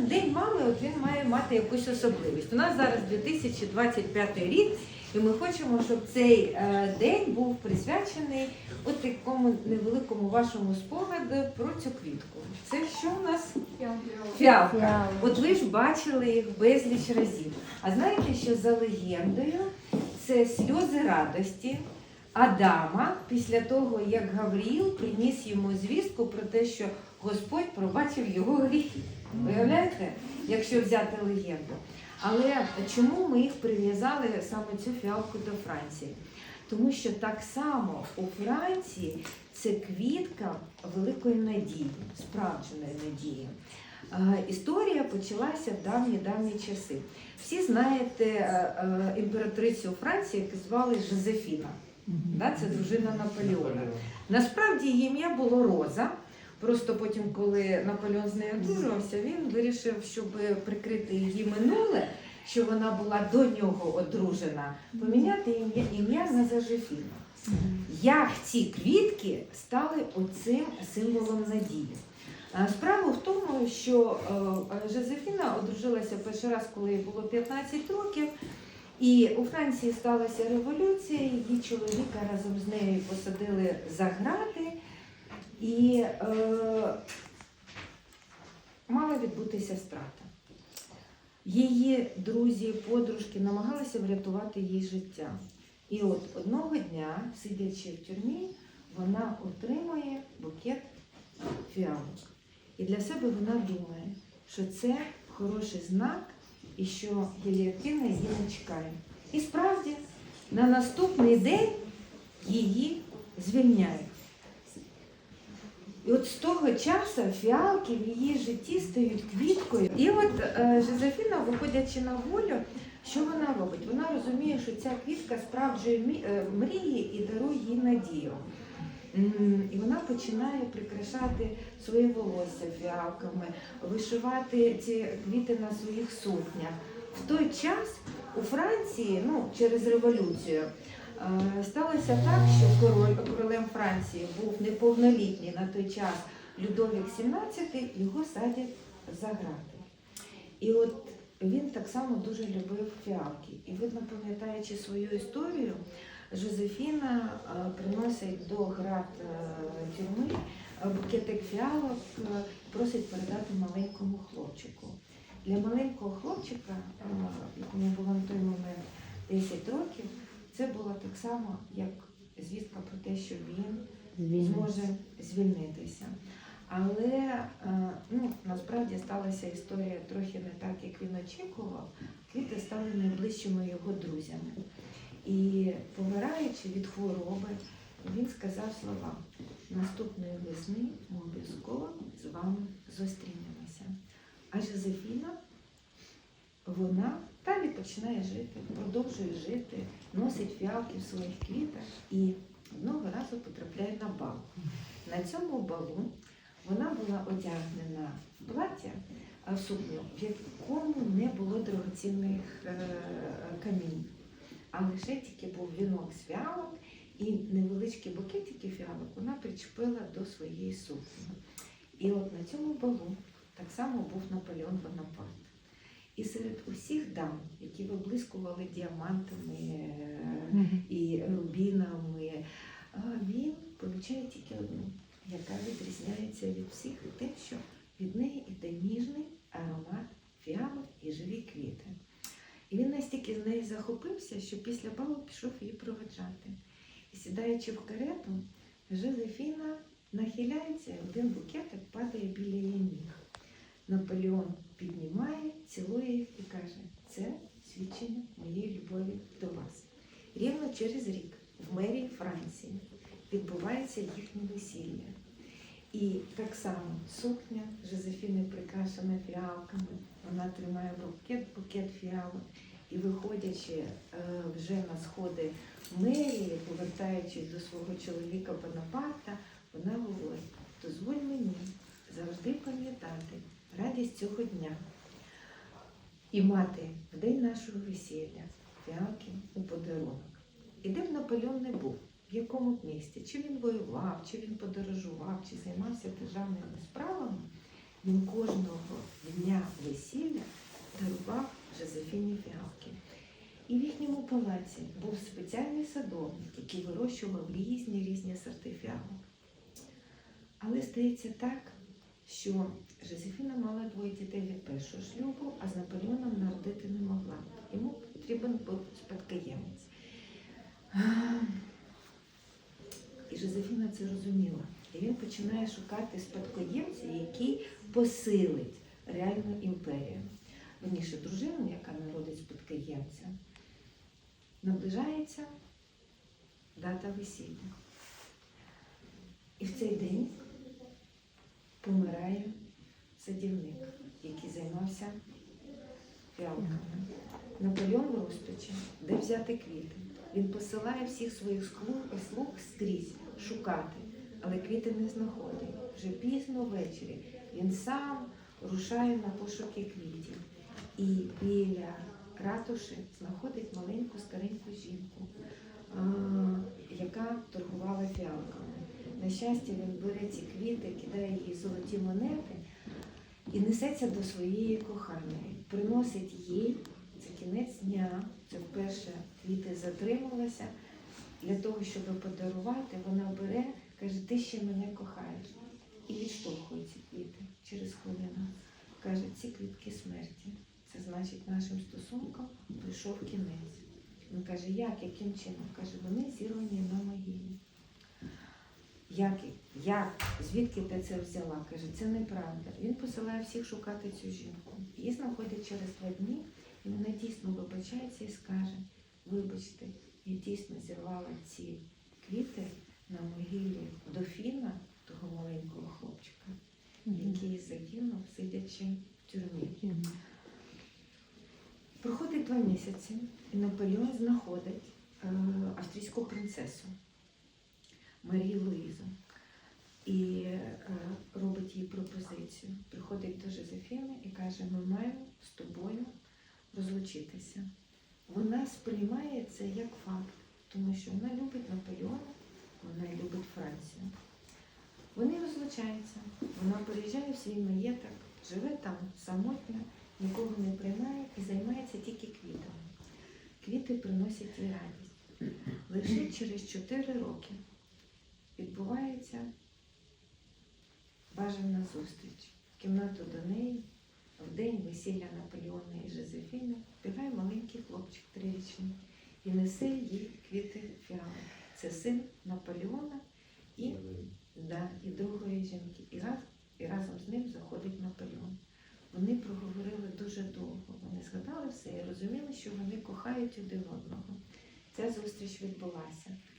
кожен день мами от він має мати якусь особливість. У нас зараз 2025 рік, і ми хочемо, щоб цей е, день був присвячений от такому невеликому вашому спогаду про цю квітку. Це що у нас? Фіалка. Фіалка. От ви ж бачили їх безліч разів. А знаєте, що за легендою це сльози радості Адама після того, як Гавріл приніс йому звістку про те, що Господь пробачив його гріхи. Уявляєте, якщо взяти легенду? Але чому ми їх прив'язали саме цю фіалку до Франції? Тому що так само у Франції це квітка великої надії, справдженої надії. Е, Історія почалася в давні-давні часи. Всі знаєте е, е, імператрицю Франції, яку звали Жозефіна. Це дружина Наполеона. Насправді її ім'я було Роза. Просто потім, коли Наполеон з нею одружувався, він вирішив, щоб прикрити її минуле, що вона була до нього одружена, поміняти ім'я ім'я на Жозефіну. Як ці квітки стали оцим символом надії? Справа в тому, що е, Жозефіна одружилася перший раз, коли їй було 15 років, і у Франції сталася революція, її чоловіка разом з нею посадили за грати, і е, мала відбутися страта. Її друзі, подружки намагалися врятувати їй життя. І от одного дня, сидячи в тюрмі, вона отримує букет фіалок. І для себе вона думає, що це хороший знак і що гіліотина її не чекає. І справді, на наступний день її звільняють. От з того часу фіалки в її житті стають квіткою. І от е, Жозефіна, виходячи на волю, що вона робить? Вона розуміє, що ця квітка справджує е, мрії і дарує їй надію. І вона починає прикрашати своє волосся фіалками, вишивати ці квіти на своїх сукнях. В той час у Франції, ну через революцію, сталося так, що король королем Франції був неповнолітній на той час Людовік XVII, його садять за грати. І от він так само дуже любив фіалки. І видно, пам'ятаючи свою історію, Жозефіна е, приносить до град е, тюрми е, букетик фіалок, е, просить передати маленькому хлопчику. Для маленького хлопчика, е, якому було на той момент 10 років, це було так само, як звістка про те, що він зможе звільнитися. Але е, ну, насправді сталася історія трохи не так, як він очікував. Квіти стали найближчими його друзями. І помираючи від хвороби, він сказав слова: наступної весни ми обов'язково з вами зустрінемося. А Жозефіна, вона далі починає жити, продовжує жити, носить фіалки в своїх квітах і одного разу потрапляє на бал. На цьому балу вона була одягнена в плаття, сукню, в якому не було дорогоцінних е, камінь, а лише тільки був вінок з фіалок і невеличкі букетики фіалок вона причепила до своєї сукні. І от на цьому балу так само був Наполеон Бонапарт. І серед усіх дам, які виблискували діамантами і рубінами, він помічає тільки одну, яка відрізняється від всіх тим, що від неї йде ніжний аромат фіалок і живі квіти. І він настільки з неї захопився, що після балу пішов її проведжати. І сідаючи в карету, Жозефіна нахиляється, і один букетик падає біля її ніг. Наполеон піднімає, цілує їх і каже: це свідчення моєї любові до вас. Рівно через рік в мерії Франції відбувається їхнє весілля. І так само сукня Жозефіни прикрашена фіалками. Вона тримає букет, букет фіалок. І виходячи е, вже на сходи мерії, повертаючись до свого чоловіка Бонапарта, вона говорить: дозволь мені завжди пам'ятати радість цього дня і мати в день нашого весілля фіалки у подарунок. І де б Наполеон не був, в якому б місті, чи він воював, чи він подорожував, чи займався державними справами, Він кожного дня весілля дарував Жозефіні фіалки. І в їхньому палаці був спеціальний садовник, який вирощував різні різні сорти фіалок. Але стається так, що Жозефіна мала двоє дітей від першого шлюбу, а з Наполеоном народити не могла. Йому потрібен був спадкоємець. І Жозефіна це розуміла. І він починає шукати спадкоємця, який посилить реальну імперію. Верніше, дружину, яка народить спадкоємця. Наближається дата весілля. І в цей день помирає садівник, який займався фіалками. Наполеон в розпачі, де взяти квіти. Він посилає всіх своїх слуг, слуг скрізь шукати, але квіти не знаходить. Вже пізно ввечері він сам рушає на пошуки квітів. І біля ратуші знаходить маленьку стареньку жінку, а, яка торгувала фіалками. На щастя, він бере ці квіти, кидає їй золоті монети і несеться до своєї коханої. Приносить їй це кінець дня, це вперше квіти затрималися. Для того, щоб подарувати, вона бере, каже, ти ще мене кохаєш. І відштовхує ці квіти через хвилину. Каже, ці квітки смерті. Це значить, нашим стосункам прийшов кінець. Він каже, як, яким чином? Каже, вони зірвані на могилі. Як, як, звідки ти це взяла? Каже, це неправда. Він посилає всіх шукати цю жінку. Її знаходять через два дні, і вона дійсно вибачається і скаже, вибачте, я дійсно зірвала ці квіти на могилі дофіна, того маленького хлопчика, який загинув, сидячи в тюрмі. Проходить два місяці, і Наполеон знаходить е, австрійську принцесу Марію Луїзу і е, робить їй пропозицію. Приходить до Жозефіни і каже: ми маємо з тобою розлучитися. Вона сприймає це як факт, тому що вона любить Наполеона, вона любить Францію. Вони розлучаються. Вона переїжджає в свій маєток, живе там самотньо, нікого не приймає і займається тільки квітами. Квіти приносять їй радість. Лише через 4 роки відбувається бажана зустріч. В кімнату до неї в день весілля Наполеона і Жозефіни бігає маленький хлопчик трирічний і несе їй квіти фіали. Це син Наполеона і, да, і другої жінки. І, раз, і разом з ним заходить Наполеон. Вони проговорили дуже довго. Вони згадали все і розуміли, що вони кохають один одного. Ця зустріч відбулася.